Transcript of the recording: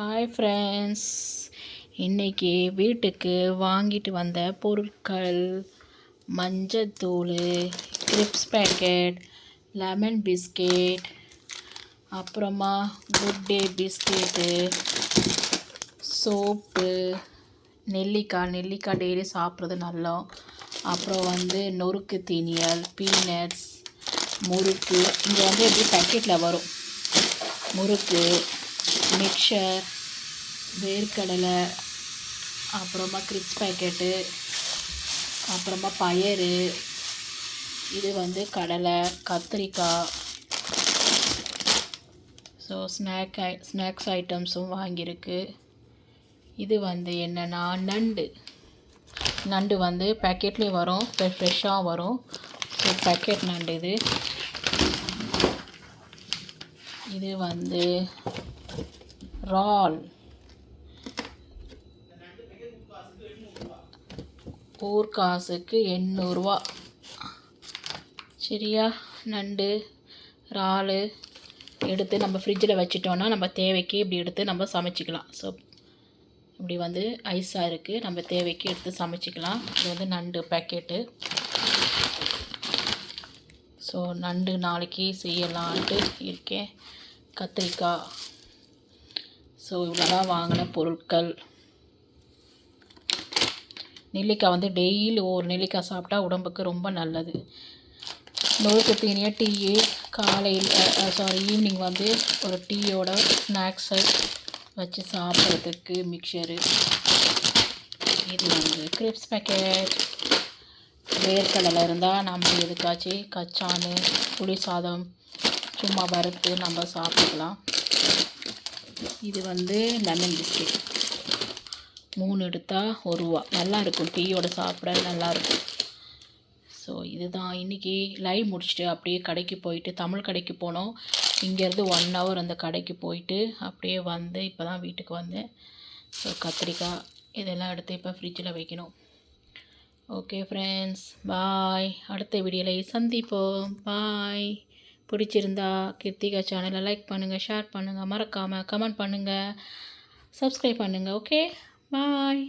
Hi friends இன்றைக்கி வீட்டுக்கு வாங்கிட்டு வந்த பொருட்கள் மஞ்சத்தூள் கிரிப்ஸ் பேக்கெட் லெமன் பிஸ்கெட் அப்புறமா குட் டே பிஸ்கெட்டு சோப்பு நெல்லிக்காய். நெல்லிக்காய் டெய்லி சாப்பிட்றது நல்லா அப்புறம் வந்து நொறுக்கு தீனியல் பீனட்ஸ் முறுக்கு. இங்கே வந்து எப்படி பேக்கெட்டில் வரும்? முறுக்கு மிக்சர் வேர்க்கடலை அப்புறமா கிரிப்ஸ் பேக்கெட்டு அப்புறமா பயறு இது வந்து கடலை கத்திரிக்காய். ஸோ ஸ்நாக் ஐ ஸ்நாக்ஸ் ஐட்டம்ஸும் வாங்கியிருக்கு. இது வந்து என்னென்னா நண்டு. நண்டு வந்து பேக்கெட்லேயும் வரும் ஃப்ரெஷ்ஷாக வரும். ஸோ பேக்கெட் நண்டு இது. இது வந்து இறால் ஊர் காசுக்கு எண்ணூறுரூவா சரியா? நண்டு இறால் எடுத்து நம்ம ஃப்ரிட்ஜில் வச்சிட்டோன்னா நம்ம தேவைக்கு இப்படி எடுத்து நம்ம சமைச்சிக்கலாம். ஸோ இப்படி வந்து ஐஸாக இருக்குது நம்ம தேவைக்கு எடுத்து சமைச்சிக்கலாம். இது வந்து நண்டு பேக்கெட்டு ஸோ நண்டு நாளைக்கு செய்யலான்ட்டு இருக்கேன். கத்திரிக்காய். ஸோ இவ்வளோதான் வாங்கின பொருட்கள். நெல்லிக்காய் வந்து டெய்லி ஒரு நெல்லிக்காய் சாப்பிட்டா உடம்புக்கு ரொம்ப நல்லது. நோய்க்கு தீனியாக டீயு காலையில் சாரி ஈவினிங் வந்து ஒரு டீயோட ஸ்நாக்ஸை வச்சு சாப்பிட்றதுக்கு மிக்சரு இது வந்து கிரிப்ஸ் பேக்கெட் வேர்க்கடலை இருந்தால் நம்ம எதுக்காச்சும் கச்சானு புளி சாதம் சும்மா வறுத்து நம்ம சாப்பிட்டுக்கலாம். இது வந்து லெமன் பிஸ்கெட் மூணு எடுத்தால் ஒரு ரூபா நல்லாயிருக்கும். டீயோட சாப்பிட நல்லாயிருக்கும். ஸோ இதுதான். இன்றைக்கி லைவ் முடிச்சுட்டு அப்படியே கடைக்கு போயிட்டு தமிழ் கடைக்கு போனோம். இங்கேருந்து ஒன் ஹவர் அந்த கடைக்கு போயிட்டு அப்படியே வந்து இப்போ தான் வீட்டுக்கு வந்தேன். ஸோ கத்திரிக்காய் இதெல்லாம் எடுத்து இப்போ ஃப்ரிட்ஜில் வைக்கணும். ஓகே ஃப்ரெண்ட்ஸ் பாய் அடுத்த வீடியோவில் சந்திப்போம். பாய் பிடிச்சிருந்தா கிருத்திகா சேனலை லைக் பண்ணுங்கள் ஷேர் பண்ணுங்கள் மறக்காமல் கமெண்ட் பண்ணுங்கள் சப்ஸ்கிரைப் பண்ணுங்கள் ஓகே பாய்